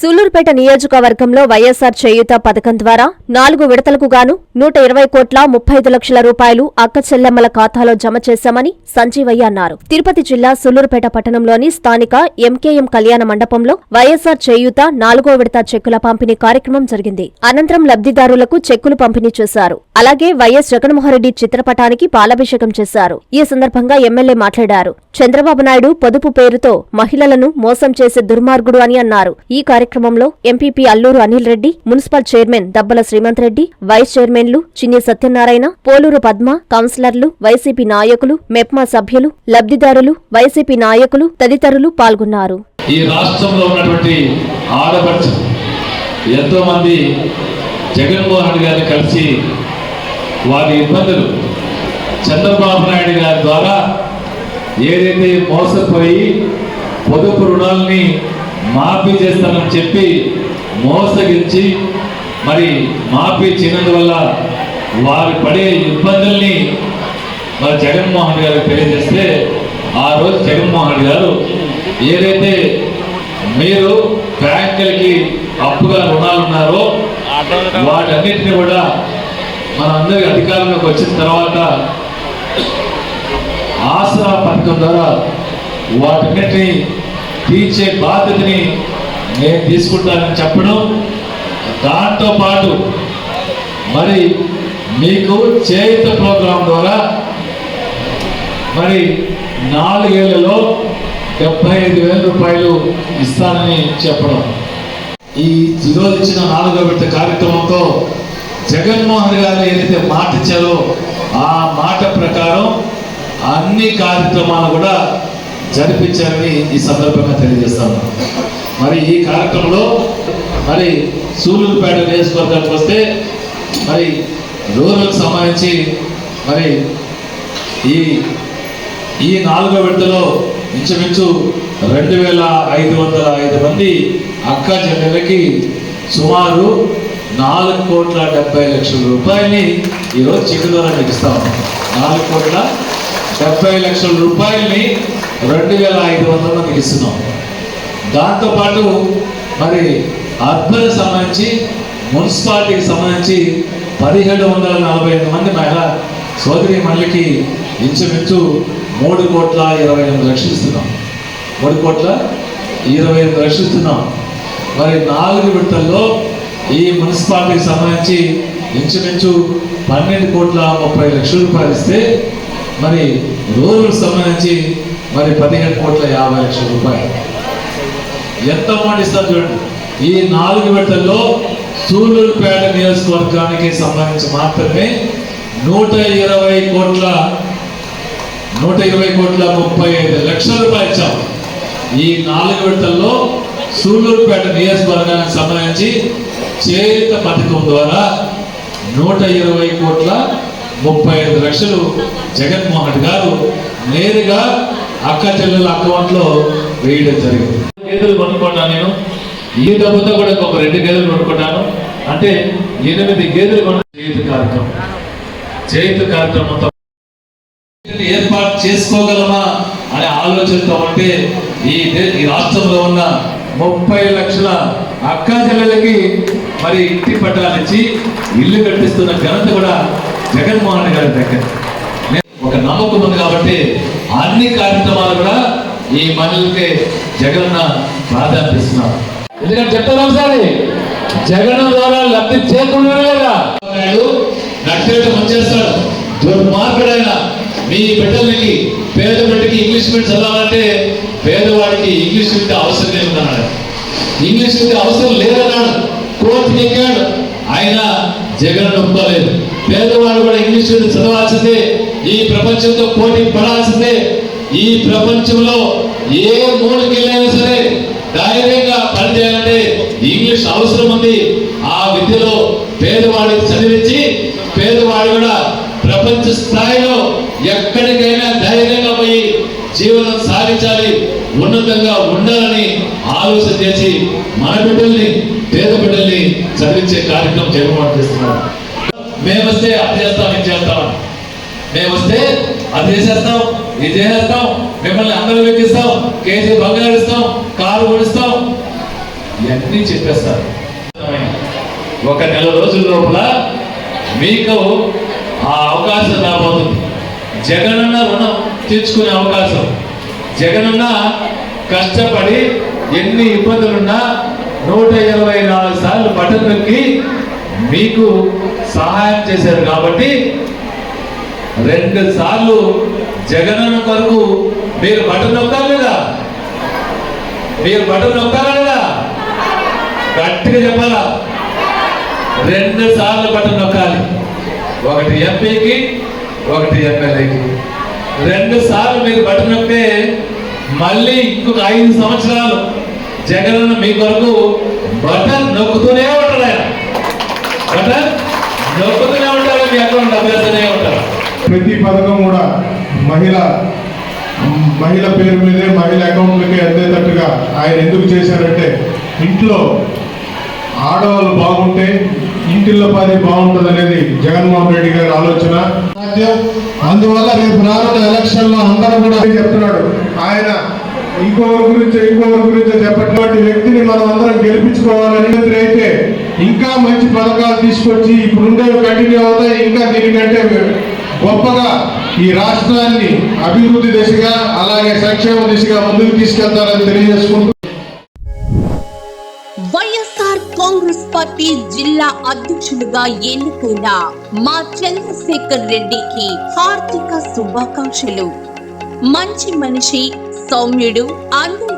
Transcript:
సూలూరుపేట నియోజకవర్గంలో వైఎస్సార్ చేయూత పథకం ద్వారా నాలుగు విడతలకు గాను నూట ఇరవై కోట్ల ముప్పై ఐదు లక్షల రూపాయలు అక్కచెల్లెమ్మల ఖాతాలో జమ చేశామని సంజీవయ్య అన్నారు. తిరుపతి జిల్లా సూలూరుపేట పట్టణంలోని స్థానిక ఎంకేఎం కళ్యాణ మండపంలో వైఎస్సార్ చేయూత నాలుగో విడత చెక్కుల పంపిణీ కార్యక్రమం జరిగింది. అనంతరం లబ్దిదారులకు చెక్కులు పంపిణీ చేశారు. అలాగే వైఎస్ జగన్మోహన్రెడ్డి చిత్రపటానికి పాలాభిషేకం చేశారు. ఈ సందర్భంగా ఎమ్మెల్యే మాట్లాడారు. చంద్రబాబు నాయుడు పొదుపు పేరుతో మహిళలను మోసం చేసే దుర్మార్గుడు అని అన్నారు. ఈ కార్యక్రమంలో MPP Alluru Anil Reddy municipal chairman Dabbala Srimanth Reddy vice చైర్మన్లు చిన్ని సత్యనారాయణ పోలూరు పద్మ కౌన్సిలర్లు వైసీపీ నాయకులు మెప్మా సభ్యులు లబ్ధిదారులు వైసీపీ నాయకులు తదితరులు పాల్గొన్నారు. ఈ రాష్ట్రంలో ఉన్నటువంటి ఆడపడుచు ఎంతో మంది జగన్మోహన్ రెడ్డి గారిని కలిసి వారి ఇబ్బందులు చంద్రబాబు నాయుడు గారి ద్వారా ఏదైతే మోసపోయి పొదుపు రుణాలని మాఫీ చేస్తానని చెప్పి మోసగించి మరి మాఫీ చేయనందువల్ల వారు పడే ఇబ్బందుల్ని మరి జగన్మోహన్ గారికి తెలియజేస్తే ఆ రోజు జగన్మోహన్ గారు ఏదైతే మీరు బ్యాంకులకి అప్పుగా రుణాలు ఉన్నారో వాటన్నిటిని కూడా మన అందరి అధికారంలోకి వచ్చిన తర్వాత ఆసరా పథకం ద్వారా వాటన్నిటినీ తీర్చే బాధ్యతని నేను తీసుకుంటానని చెప్పడం దాంతో పాటు మరి మీకు చేయుత ప్రోగ్రాం ద్వారా మరి నాలుగేళ్ళలో డెబ్బై ఐదు వేల రూపాయలు ఇస్తానని చెప్పడం. ఈ ఈరోజు ఇచ్చిన నాలుగో విడత కార్యక్రమంతో జగన్మోహన్ గారు ఏదైతే మాట ఇచ్చారో ఆ మాట ప్రకారం అన్ని కార్యక్రమాలు కూడా జరిపించారని ఈ సందర్భంగా తెలియజేస్తాను మరి ఈ కార్యక్రమంలో మరి సూలూరుపేట నియోజకవర్గానికి వస్తే మరి రూరల్కి సంబంధించి మరి ఈ ఈ నాలుగో విడతలో ఇంచుమించు రెండు వేల ఐదు వందల ఐదు మంది అక్క చెల్లెలకి సుమారు నాలుగు కోట్ల డెబ్బై లక్షల రూపాయలని ఈరోజు చెక్ ద్వారా మీకు ఇస్తాం నాలుగు కోట్ల డెబ్బై లక్షల రూపాయలని రెండు వేల ఐదు వందల మందికి ఇస్తున్నాం దాంతోపాటు మరి అర్బన్ సంబంధించి మున్సిపాలిటీకి సంబంధించి పదిహేడు వందల నలభై ఐదు మంది మహిళా సోదరి మళ్ళీకి ఇంచుమించు మూడు కోట్ల ఇరవై ఎనిమిది లక్షలు ఇస్తున్నాం. మూడు కోట్ల ఇరవై ఎనిమిది లక్షలు ఇస్తున్నాం. మరి నాలుగు విడతల్లో ఈ మున్సిపాలిటీకి సంబంధించి ఇంచుమించు పన్నెండు కోట్ల ముప్పై లక్షల రూపాయలు ఇస్తే మరి రూరల్ సంబంధించి మరి పదిహేడు కోట్ల యాభై లక్షల రూపాయలు. ఎంత అమౌంట్ ఇస్తారు చూడండి. ఈ నాలుగు విడతల్లో సూళ్ళూరుపేట నియోజకవర్గానికి సంబంధించి మాత్రమే నూట ఇరవై కోట్ల నూట ఇరవై కోట్ల ముప్పై ఐదు లక్షల రూపాయలు ఇచ్చాం. ఈ నాలుగు విడతల్లో సూళ్ళూరుపేట నియోజకవర్గానికి సంబంధించి చేరిత పథకం ద్వారా నూట ఇరవై కోట్ల ముప్పై ఐదు లక్షలు జగన్మోహన్ రెడ్డి గారు నేరుగా అక్క చెల్లెల అకౌంట్లో వేయడం జరిగింది. గేదెలు కొనుక్కుంటాను నేను. ఈ డబ్బుతో కూడా ఒక రెండు గేదెలు కొనుక్కుంటాను. అంటే ఎనిమిది గేదెలు కొను చేతి కార్యక్రమం. చేతి కార్యక్రమంతో ఏర్పాటు చేసుకోగలమా అనే ఆలోచనతో ఉంటే ఈ రాష్ట్రంలో ఉన్న ముప్పై లక్షల అక్క చెల్లెలకి మరి ఇంటి పట్టాలు ఇచ్చి ఇల్లు కట్టిస్తున్న ఘనత కూడా జగన్మోహన్ రెడ్డి గారి దగ్గర. ఒక నమ్మకం ఉంది కాబట్టి అన్ని కార్యక్రమాలు కూడా ఈ మహిళలకి జగన్ ప్రాధాన్యత ఇస్తున్నారు. ఎందుకంటే చెప్తాను ఒకసారి? జగన్ ద్వారా లబ్ధి చేకూడదు లేదా? నాయుడు నట్టేట దుర్మార్గుడైన మీ బిడ్డలకి పేద బిడ్డకి ఇంగ్లీష్ మీడియం చదవాలంటే పేదవాడికి ఇంగ్లీష్ విద్య అవసరం లేదన్నాడు ఇంగ్లీష్ విద్య అవసరం లేదన్నాడు. కోర్టుకి ఎక్కాడు. ఆయన జగన్ నొప్పలేదు పేదవాడు కూడా ఇంగ్లీష్ చదవాల్సిందే ఈ ప్రపంచంతో పోటీ పడాల్సిందే. ఈ ప్రపంచంలో ఏ మూలకి వెళ్ళైనా సరే ధైర్యంగా పనిచేయాలంటే ఇంగ్లీష్ అవసరం ఉంది. ఆ విద్యలో పేదవాడికి చదివించి పేదవాడు కూడా ప్రపంచ స్థాయిలో ఎక్కడికైనా ధైర్యంగా పోయి జీవనం సాగించాలి ఉన్నతంగా ఉండాలని ఆలోచన చేసి మన బిడ్డల్ని పేద బిడ్డల్ని చదివించే కార్యక్రమం జగన్మోహన్ చేస్తున్నారు. మేమొస్తే అది చేస్తాం ఇది చేస్తాం మేము వస్తే అది చేసేస్తాం ఇది చేసేస్తాం మిమ్మల్ని అందరూ వెక్కిస్తాం కేజీ బంగారు ఇస్తాం కారు కొనిస్తాం. ఇవన్నీ చెప్పేస్తారు. ఒక నెల రోజుల లోపల మీకు ఆ అవకాశం రాబోతుంది. జగనన్న రుణం తీర్చుకునే అవకాశం. జగనన్న కష్టపడి ఎన్ని ఇబ్బందులున్నా నూట ఇరవై నాలుగు సార్లు బటన్ నొక్కి మీకు సహాయం చేశారు కాబట్టి రెండు సార్లు జగనన్న కొరకు మీరు బటన్ నొక్కాలి లేదా మీరు బటన్ నొక్కాలా లేదా గట్టిగా చెప్పాలా? రెండు సార్లు బటన్ నొక్కాలి. ఒకటి ఎంపీకి ఒకటి ఎమ్మెల్యేకి. రెండు సార్లు మీరు బటన్ నొక్కితే మళ్ళీ ఇంకొక ఐదు సంవత్సరాలు జగనన్న మీ కొరకు బటన్ నొక్కుతూనే ఉంటాడు ఆయన బటన్ నొక్కుతూనే ఉంటారు మీ అకౌంట్ అభ్యర్థనే ఉంటారు ప్రతి పథకం కూడా మహిళ మహిళ పేరు మీదే మహిళ అకౌంట్లకి అందేటట్టుగా ఆయన ఎందుకు చేశారంటే ఇంట్లో ఆడవాళ్ళు బాగుంటే ఇంటిల్లో పని బాగుంటుంది అనేది జగన్మోహన్ రెడ్డి గారి ఆలోచన. సాధ్యం. అందువల్ల రేపు రానున్న ఎలక్షన్లో అందరూ కూడా చెప్తున్నాడు? ఆయన ఇంకొకరి గురించి ఇంకొకరి గురించి చెప్పటువంటి వ్యక్తిని మనం అందరం గెలిపించుకోవాలని అయితే ఇంకా మంచి పథకాలు తీసుకొచ్చి ఇప్పుడు ఉండేవి కంటిన్యూ అవుతాయి. ఇంకా దీనికంటే గొప్పగా ఈ రాష్ట్రాన్ని అభివృద్ధి దిశగా అలాగే సంక్షేమ దిశగా ముందుకు తీసుకెళ్తారని తెలియజేసుకుంటూ వైఎస్ఆర్ కాంగ్రెస్ పార్టీ జిల్లా అధ్యక్షులుగా ఎన్నికైన మా చంద్రశేఖర్ రెడ్డికి హార్దిక శుభాకాంక్షలు. మంచి మనిషి సౌమ్యుడు